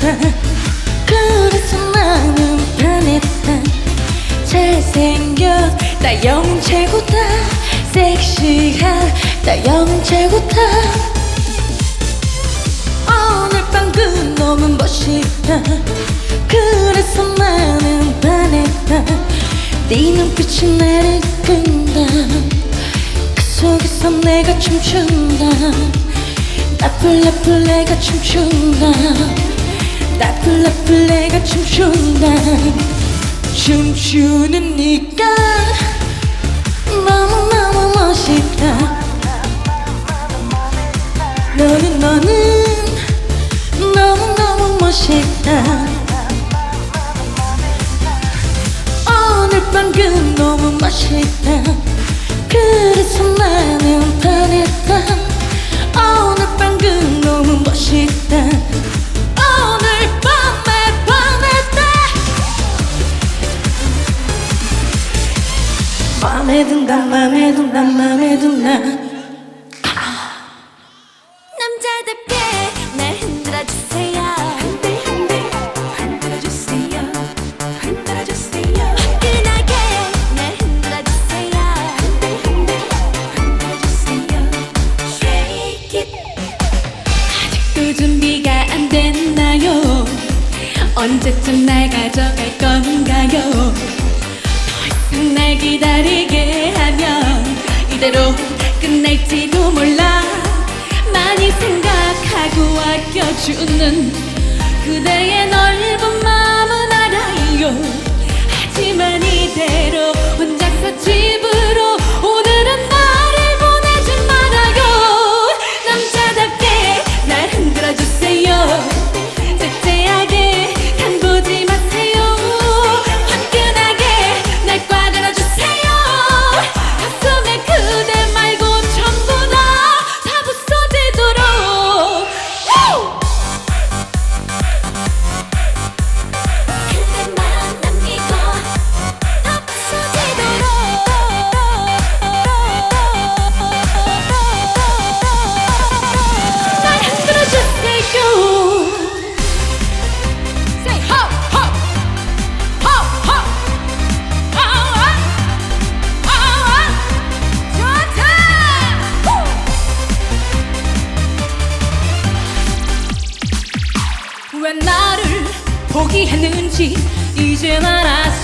변했다 그래서 나는 변했다. 잘생겼다 영 최고다. 섹시하다 영 최고다. 오늘 방금 너무 멋있다. 그래서 나는 반했다. 네 눈빛이 나를 끈다. 그 속에서 내가 춤춘다. 나풀 나풀 내가 춤춘다. 나쁠 내가 춤춘다. 춤추는 네가 너무너무 멋있다. 너는 너는 너무너무 멋있다. 오늘 밤그 너무 멋있다. 그래서 나는 아껴주는 그대의 넓은 마음은 알아요. 하지만 이대로 혼자서 집으로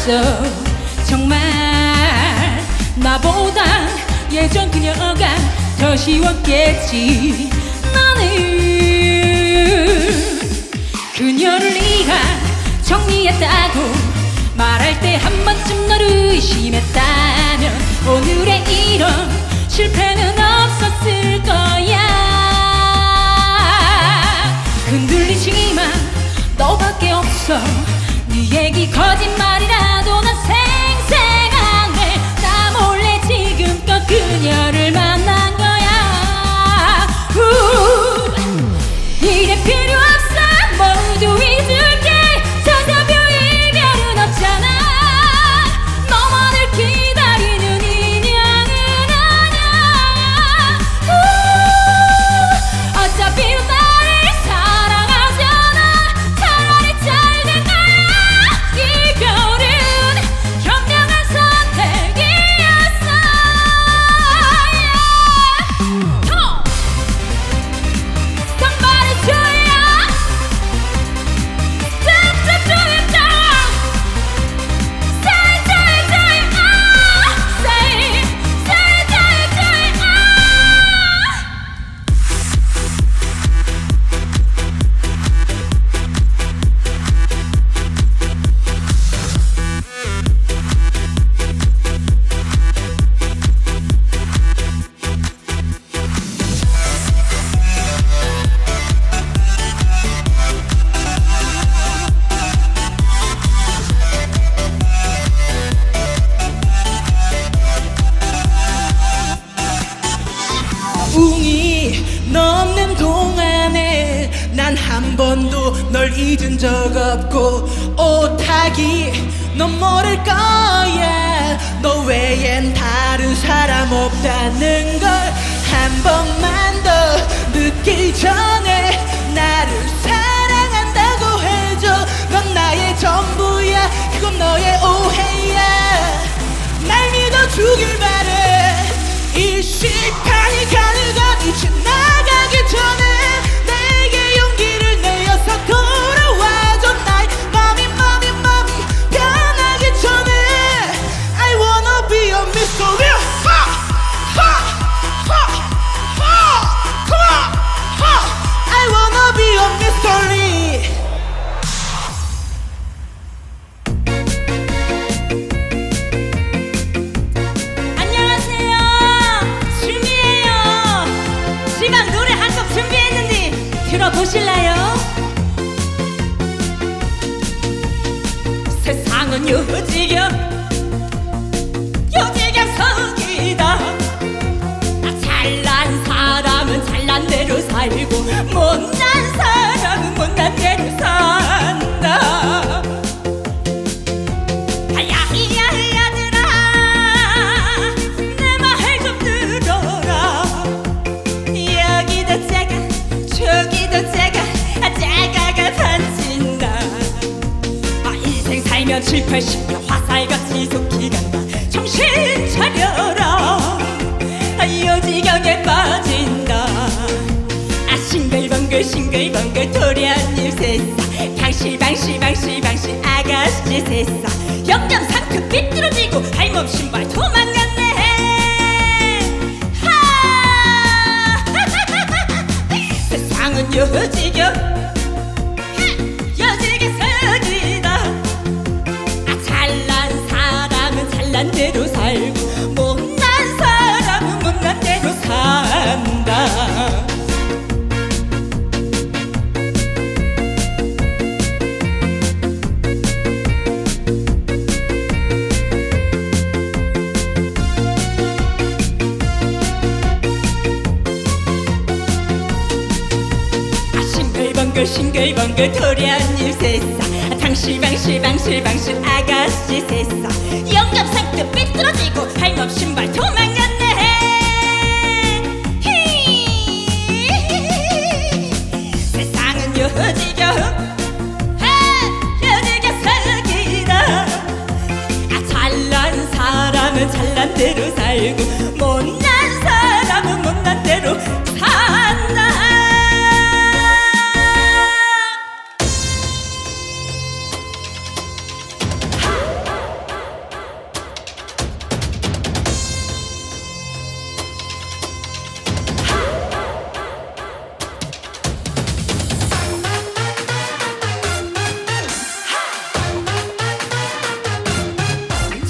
알았어. 정말 나보다 예전 그녀가 더 쉬웠겠지. 나는 그녀를 네가 정리했다고 말할 때 한 번쯤 너를 의심했다면 오늘의 이런 실패는 오타기 넌 모를 거야. 너 외엔 다른 사람 없다는 걸 한 번만 더 느끼기 전에 요지경 대로 살고 못난 180개 화살같이 속히 간다. 정신 차려라. 요지경에 빠진다. 아 싱글벙글 싱글벙글 도련님 세사 방시방시방시방시 아가씨 세사 영점 상큼 삐뚤어지고 할멈 신발 도망갔네. 하! 세상은 요지경 잘난 대로 살고 못난 사람은 못난 대로 산다. 아 싱글벙글 싱글벙글 도련님 새싸 당실방실 방실 방실 아가씨 새싸 영감상도 삐뚤어지고 할멈 신발 도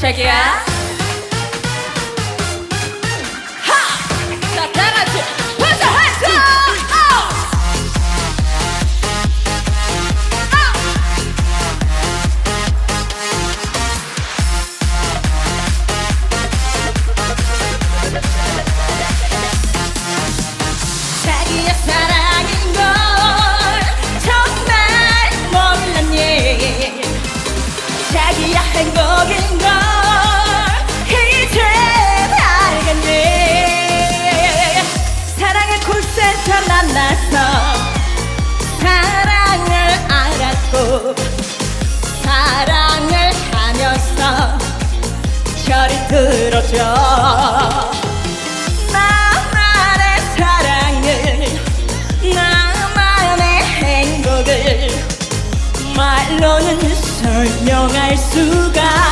자기야 저리 들어줘. 나만의 사랑을 나만의 행복을 말로는 설명할 수가